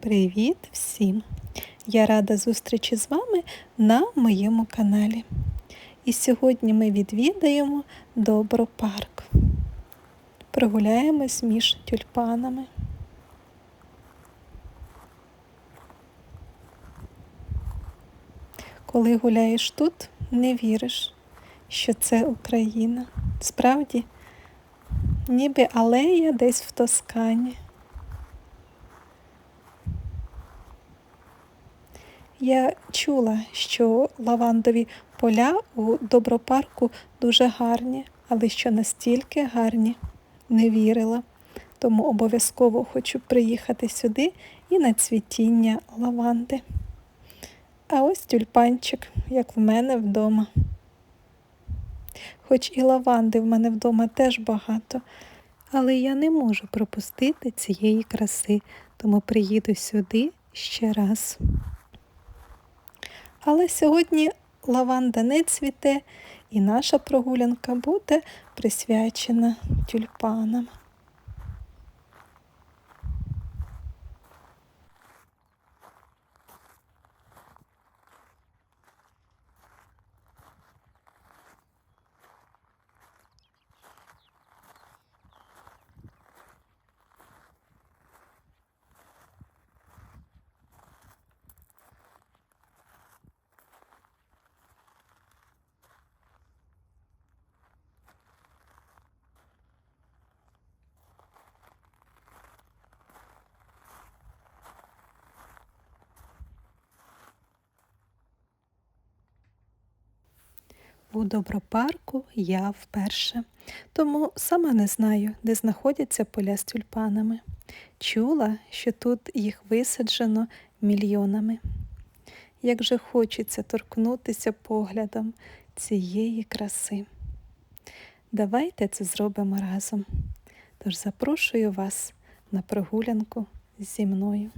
Привіт всім! Я рада зустрічі з вами на моєму каналі. І сьогодні ми відвідаємо Добропарк. Прогуляємось між тюльпанами. Коли гуляєш тут, не віриш, що це Україна. Справді, ніби алея десь в Тоскані. Я чула, що лавандові поля у добропарку дуже гарні, але що настільки гарні, не вірила. Тому обов'язково хочу приїхати сюди і на цвітіння лаванди. А ось тюльпанчик, як в мене вдома. Хоч і лаванди в мене вдома теж багато, але я не можу пропустити цієї краси, тому приїду сюди ще раз. Але сьогодні лаванда не цвіте, і наша прогулянка буде присвячена тюльпанам. У добропарку я вперше, тому сама не знаю, де знаходяться поля з тюльпанами. Чула, що тут їх висаджено мільйонами. Як же хочеться торкнутися поглядом цієї краси. Давайте це зробимо разом. Тож запрошую вас на прогулянку зі мною.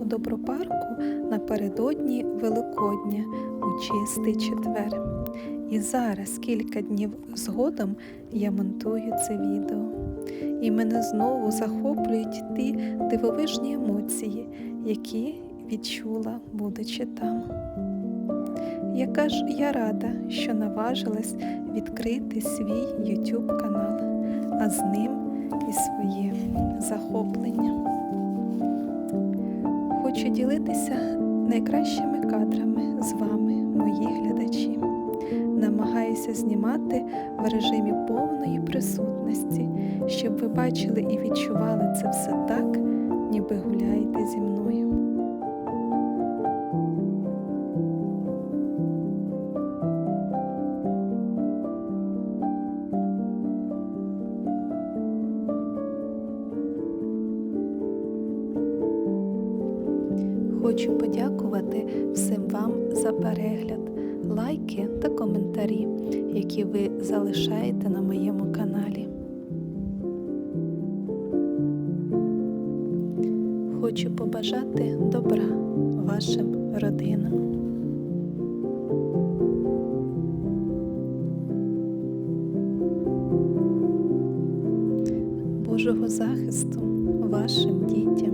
У добропарку напередодні Великодня у чистий четвер. І зараз, кілька днів згодом, я монтую це відео. І мене знову захоплюють ті дивовижні емоції, які відчула, будучи там. Яка ж я рада, що наважилась відкрити свій YouTube канал, а з ним і своє захоплення. Хочу ділитися найкращими кадрами з вами, мої глядачі. Намагаюся знімати в режимі повної присутності, щоб ви бачили і відчували це все так, ніби гуляєте зі мною. Хочу подякувати всім вам за перегляд, лайки та коментарі, які ви залишаєте на моєму каналі. Хочу побажати добра вашим родинам. Божого захисту вашим дітям.